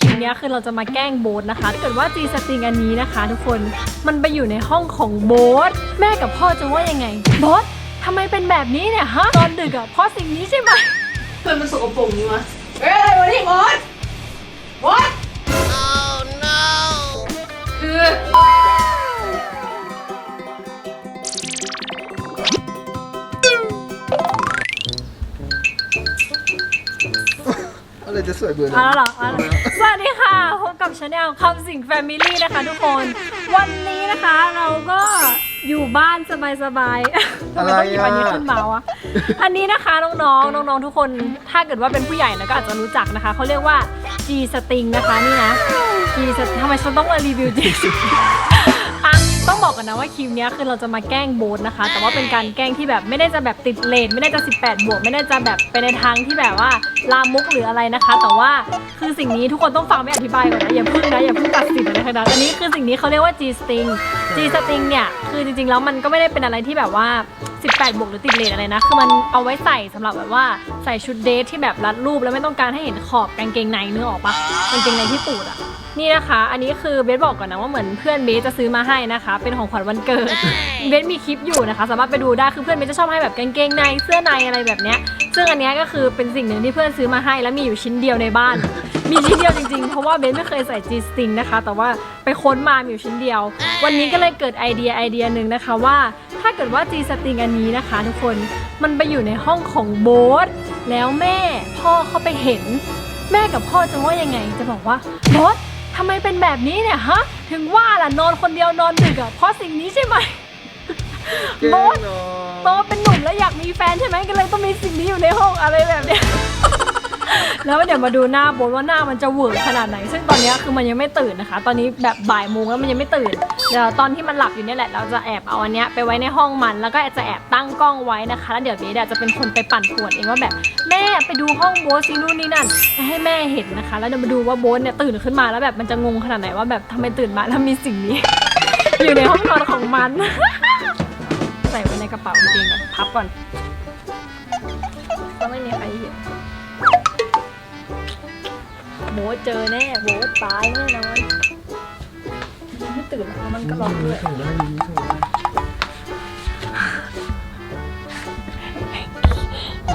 คลิปเนี้ยคือเราจะมาแกล้งโบ๊ทนะคะถ้าเกิดว่าจีสตริงอันนี้นะคะ ทุกคนมันไปอยู่ในห้องของโบ๊ทแม่กับพ่อจะว่ายังไงโบ๊ททำไมเป็นแบบนี้เนี่ยฮะตอนดึกอะเพราะสิ่งนี้ใช่ไหมเพื่อนมันสกปรกนี่วะเอ้ยอะไรวะนี่มดมด oh no คือ อะไรจะสวยเบอร์เอาแล้วเหรอเอาแล้วสวัสดีค่ะพบกับชาแนลคำสิงแฟมิลี่นะคะทุกคน วันนี้นะคะเราก็อยู่บ้านสบายๆทำไมต้องหยิบอันนี้ขึ้นมาวะ อันนี้นะคะน้องๆ น้องๆ ทุกคน ถ้าเกิดว่าเป็นผู้ใหญ่นะก็อาจจะรู้จักนะคะ เขาเรียกว่า G string นะคะนี่นะ G string ทำไมฉันต้องมารีวิว G string อะ ต้องบอกกันนะว่าคลิปนี้คือเราจะมาแกล้งโบนนะคะ แต่ว่าเป็นการแกล้งที่แบบไม่ได้จะแบบติดเลนไม่ได้จะ 18 บวก ไม่ได้จะแบบไปในทางที่แบบว่าลามกหรืออะไรนะคะ แต่ว่าคือสิ่งนี้ทุกคนต้องฟังไม่อธิบายก่อนนะอย่าพึ่งนะอย่าพึ่งตัดสินอะไรขนาดนั้นอันนี้คือสิ่งนี้เขาเรียกว่า G string G string เนี่ยคือจริงๆแล้วมันก็ไม่ได้เป็นอะไรที่แบบว่า 18บวกหรือติดเลนอะไรนะ คือมันเอาไว้ใส่สำหรับแบบว่าใส่ชุดเดทที่แบบรัดรูปแล้วไม่ต้องการให้เห็นขอบกางเกงในเนื้อออกปะกางเกงในที่ตูดอะนี่นะคะ อันนี้คือเบสบอกก่อนนะว่าเหมือนเพื่อนเบสจะซื้อมาให้นะคะ เป็นของขวัญวันเกิด เบสมีคลิปอยู่นะคะ สามารถไปดูได้ คือเพื่อนเบสจะชอบให้แบบกางเกงในเสื้อในอะไรแบบเนี้ย ซึ่งอันเนี้ยก็คือเป็นสิ่งหนึ่งที่เพื่อนซื้อมาให้ แล้วมีอยู่ชิ้นเดียวในบ้าน มีชิ้นเดียวจริงๆ เพราะว่าเบสไม่เคยใส่ G string นะคะ แต่ว่าไปค้นมามีอยู่ชิ้นเดียว วันนี้ก็เลยเกิดไอเดียไอเดียหนึ่งนะคะว่าถ้า เกิดว่า G string อันนี้นะคะ ทุกคนมันไปอยู่ในห้องของโบ๊ทแล้วแม่พ่อเขาไปเห็น แม่กับพ่อจะว่ายังไง จะบอกว่าโบ๊ททำไมเป็นแบบนี้เนี่ยฮะ ถึงว่าล่ะนอนคนเดียวนอนดึกอะเพราะสิ่งนี้ใช่ไหมโบ๊ทโตเป็นหนุ่มแล้วอยากมีแฟนใช่ไหมก็เลยต้องมีสิ่งนี้อยู่ในห้องอะไรแบบเนี้ย แล้วเดี๋ยวมาดูหน้าโบนว่าหน้ามันจะเวอร์ขนาดไหน ซึ่งตอนนี้คือมันยังไม่ตื่นนะคะ ตอนนี้แบบบ่ายโมงแล้วมันยังไม่ตื่น เดี๋ยวตอนที่มันหลับอยู่เนี่ยแหละ เราจะแอบเอาอันเนี้ยไปไว้ในห้องมัน แล้วก็จะแอบตั้งกล้องไว้นะคะ แล้วเดี๋ยวเบสจะเป็นคนไปปั่นป่วนเองว่าแบบแม่ไปดูห้องโบสซินู่นนี่นั่นให้แม่เห็นนะคะ แล้วเดี๋ยวมาดูว่าโบสเนี่ยตื่นขึ้นมาแล้วแบบมันจะงงขนาดไหนว่าแบบทำไมตื่นมาแล้วมีสิ่งนี้ อยู่ในห้องนอนของมัน ใส่ไว้ในกระเป๋ากางเกงก่อนพับก่อนก็ไม่มีใครเห็น โบทเจอแน่โบทตายแน่นอนยังไม่ตื่นแล้วมันก็ร้องด้วยส่งได้ดีส่งได้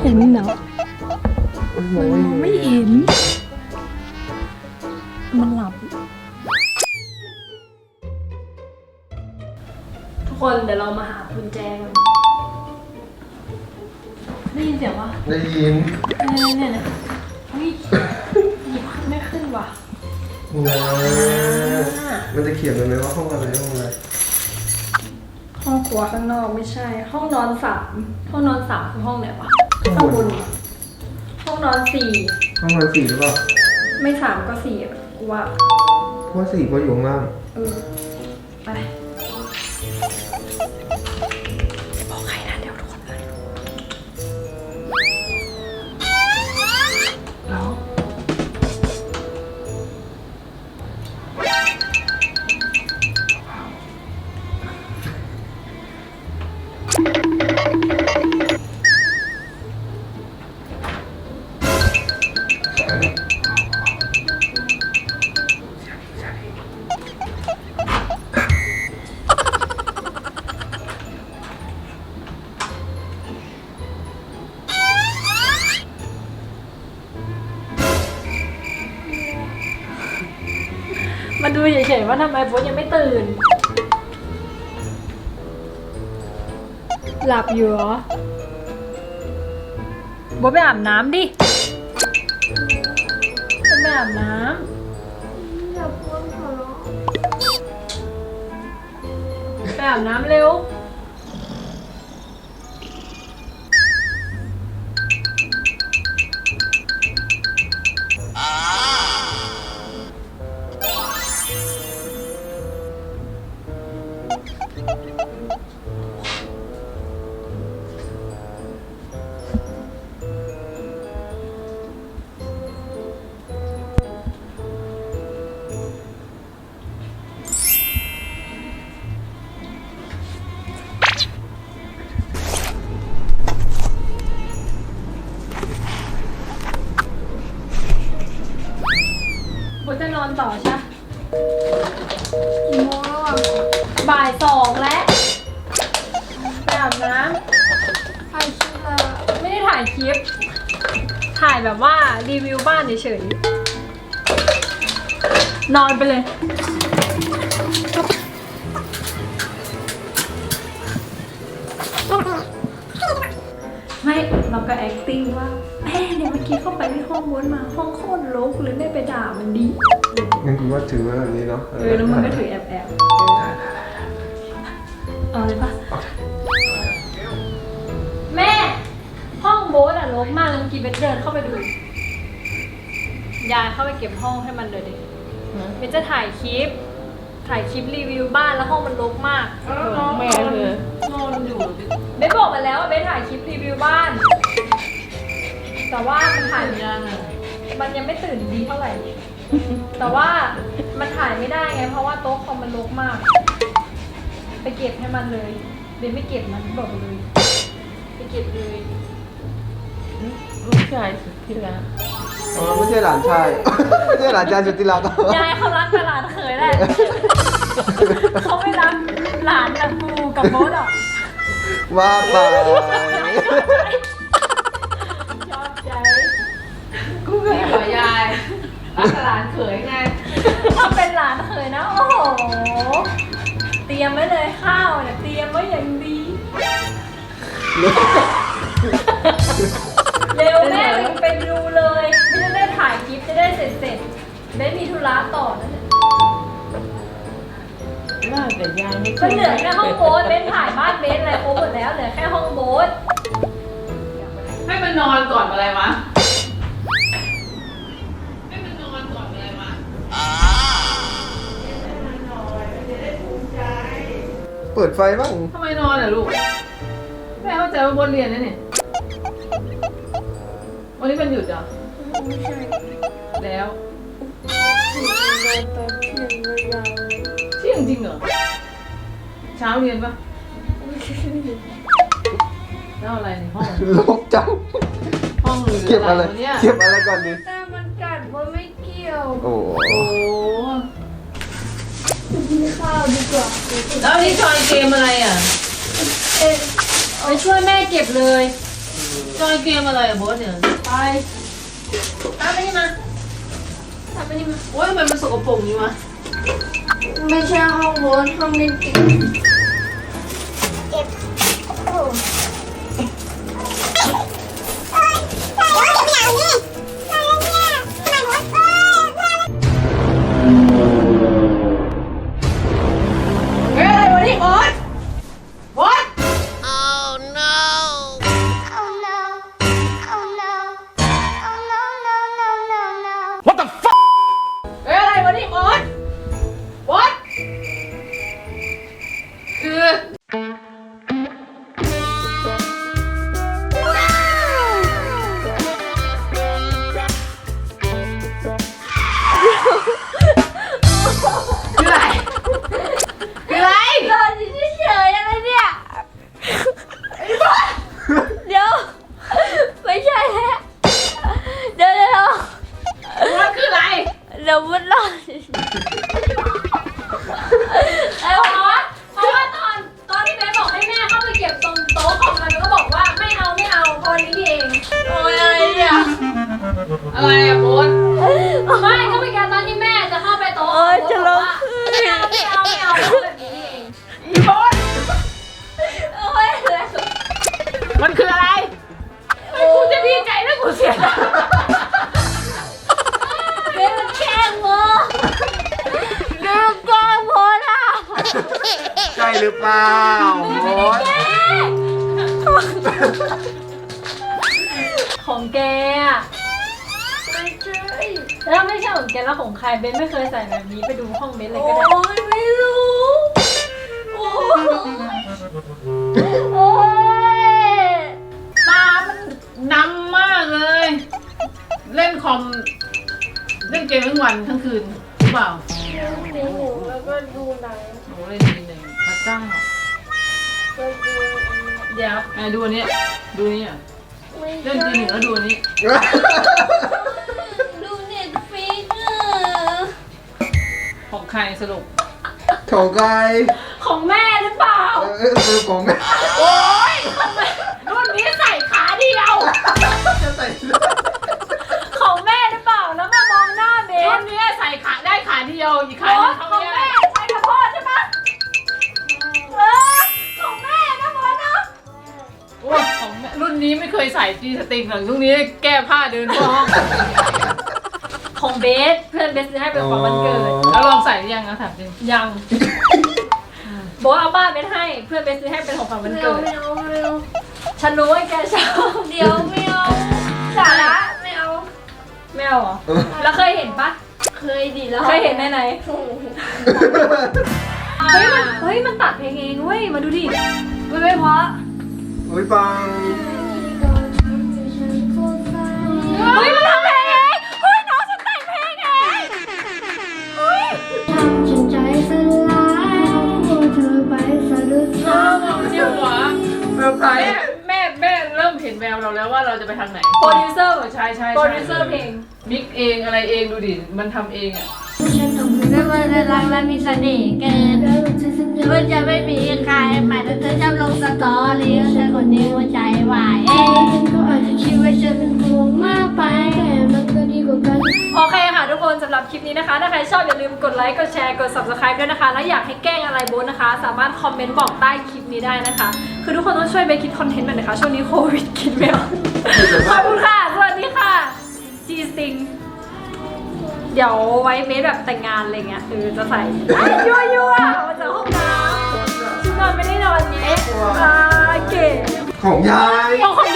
เห็นเนาะโอ้โหมันมองไม่เห็น มันหลับ ทุกคนเดี๋ยวเรามาหากุญแจกันได้ยินเสียงวะได้ยินเนี่ยเนี่ยเนี่ยเฮ้ยหยิบ ไม่ขึ้นว่ะนะมันจะเขียนเลยไหมว่าห้องอะไรห้องอะไร ห้องครัวข้างนอกไม่ใช่ ห้องนอนสามห้องนอนสามคือห้องไหนวะข้างข้างบบนนวะห้องนอนสี่ห้องนอนสี่หรือเปล่าไม่สามก็สี่อะกูว่าเพราะว่าสี่ก็อยู่ข้างล่างเออ ดูเฉยๆว่าทำไมโบ๊ทยังไม่ตื่น หลับอยู่เหรอโบ๊ทไปอาบน้ำดิโบ๊ทไปอาบน้ำอย่าพูดขอร้องไปอาบน้ำเร็ว ต่อใช่ปะกี่โมงแล้วอะบ่ายสองแล้วไปอาบน้ำถ่ายคลิปละไม่ได้ถ่ายคลิป ถ่ายแบบว่ารีวิวบ้านเฉยๆนอนไปเลย ไม่เราก็ acting ว่าแม่เนี่ยเมื่อกี้เข้าไปที่ห้องวนมาห้องโคตรรกเลยไม่ไปด่ามันดีงั้นกูก็ถือไว้แบบนี้เนาะเออแล้วมันก็ถือแอบแอบเอาเลยปะแม่ ห้องโบ๊ทอะรกมากแล้วเมื่อกี้เบสเดินเข้าไปดูยายเข้าไปเก็บห้องให้มันเลยดิเบสจะถ่ายคลิป ถ่ายคลิปรีวิวบ้านแล้วห้องมันรกมากแม่เธอ นอนอยู่เบสบอกมาแล้วว่าเบสถ่ายคลิปรีวิวบ้าน แต่ว่ามันถ่ายยังอะมันยังไม่ตื่นดีเท่าไหร่ แต่ว่ามันถ่ายไม่ได้ไง เพราะว่าโต๊ะคอมมันรกมาก ไปเก็บให้มันเลย เบนไม่เก็บมันบอกเลย ไปเก็บเลย ลูกชายสุดที่รัก อ๋อไม่ใช่หลานชาย ไม่ใช่หลานชายสุดที่รักยายเขารักแต่หลานเขยแหละเขาไม่รักหลานกับกูกับโบ๊ทหรอกว่าไปชอบใจกูเคยหัวยายรักหลานเขยไงถ้าเป็นหลานเขยนะโอ้โหเตรียมไว้เลยข้าวเนี่ยเตรียมไว้อย่างดี ๆเบสมีธุระต่อนั่นแหละน่าแต่ยายไม่ก็เหลือแค่ห้องโบ๊ทเบสถ่ายบ้านเบสอะไรครบหมดแล้วเหลือแค่ห้องโบ๊ทให้มันนอนก่อนอะไรวะ ให้มันนอนก่อนอะไรวะเปิดไฟบ้างทำไมนอนอะลูก แม่เข้าใจว่าบนเรียนนะเนี่ย วันนี้เป็นหยุดเหรอ เช้าเรียนปะแล้วอะไรในห้อง ลกจัง ห้องหรือเก็บอะไร วเนี่ย เก็บอะไรก่อนดิแต่มันกัดว่าไม่เกี่ยวโอ้โหโอ้กินข้าวดีกว่าแล้วอันนี่จอยเกมอะไรอะเอ๊ะไปช่วยแม่เก็บเลยจอยเกมอะไรอะโบอสเนี่ยไปตามไปนี่มาตามไปนี่มาโอ้ยทำไมมันสกปรกอย่างนี้วะ ไม่ใช่ห้อ อะไรอะโบสไม่ก็เป็นการตอนที่แม่จะเข้าไปโต๊ะโอ้ยจะลงไม่เอาไม่เอาไม่เอาพูดแบบนี้นี่เองอีโบสโอ้ยเลยมันคืออะไรไม่กูจะดีใจถ้ากูเสียเบสมันแกล้งโมเบสมันแกล้งโมนะใช่หรือเปล่าโอ๊ยของ แล้วไม่ใช่ของแกแล้วของใครเบนไม่เคยใส่แบบนี้ไปดูห้องเบนเลยก็ได้โอ้ยไม่รู้ โอ้ยโอ้ยตามันดำมากเลย เล่นคอม เล่นเกมทั้งวันทั้งคืนหรือเปล่าดูแล้วก็ดูหนังโอ้เล่นทีหนึ่งพระเจ้าก็ดูเดี๋ยวไอ้ดูอันนี้ดูนี่อะไม่เล่นทีหนึ่งแล้วดูอันนี้ดู ของใครสรุป ของใครของแม่หรือเปล่า เออเออของแม่โอ๊ยรุ่นนี้ใส่ขาเดียว จะใส่เสื้อของแม่หรือเปล่า แล้วมามองหน้าเบรุ่สนนี้ใส่ขาได้ขาเดียวอีกขาโอ้หนึงเขาของไม่แม่ได้ใช้กระโพดใช่ปะเออของแม่นะบอสเนาะโอ้ยของแม่รุ่นนี้ไม่เคยใส่จีสติงหรอกรุ่นนี้แก้ผ้าเดินเข้าห้อง ของเบสเพื่อนเบสซื้อให้เป็นของวันเกิด แล้วลองใส่หรือยังนะถามจริงยังบอกว่าเอาบ้านเบสให้เพื่อนเบสซื้อให้เป็นของขวัญวันไม่เกิเอาดไม่เอาไม่เอาฉันรู้ว่าแกชอบเดี๋ยวไม่เอาสาระไม่เอาไม่เอาเหรอแล้วเคยเห็นปะเคยดิแล้วเคยเห็นไหนไหนโอ้โหเฮ้ยมันเฮ้ยมันตัดเพลงเองเว้ยมาดูดิไม่ไม่เพราะอุ้ยปังเฮ้ยมันทำเพลง เห็นแววเราแล้วว่าเราจะไปทางไหนโปรดิวเซอร์ใช่ใช่โปรใช่ดิวเซอร์เพลงมิกเองอะไรเองดูดิ มันทำเองอะฉันต้องไม่ว่าจะรักและมีเสน่ห์เกินเธอจะไม่มีใครใหม่แต่เธอชอบลงสตอรี่เธอคนนี้หัวใจวายเองฉันก็อาจจะคิดว่าฉันเป็นห่วงมากไปแต่มันก็ดีกว่ากันโอเค ค่ะทุกคนสำหรับคลิปนี้นะคะ ถ้าใครชอบอย่าลืมกดไลค์ กดแชร์ กด subscribe ด้วยนะคะ แล้วอยากให้แกล้งอะไรโบนนะคะ สามารถคอมเมนต์บอกใต้คลิปนี้ได้นะคะ คือทุกคนต้องช่วยไปคิดคอนเทนต์หน่อยนะคะ ช่วงนี้โควิดคิดไม่ออกขอบคุณค่ะ สวัสดีค่ะ จีซิง เดี๋ยวไว้เมสแบบแต่งงานอะไรเงี้ยคือจะใส่ยั่วยั่วๆมาจากห้องน้ำชุดนอนไม่ได้นอนเงี้ยอ่าเก๋ของยาย ของของ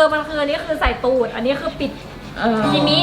ม่รู้จักมันคือมันคืออันนี้คือใส่ตูด อันนี้คือปิดเออทีนี้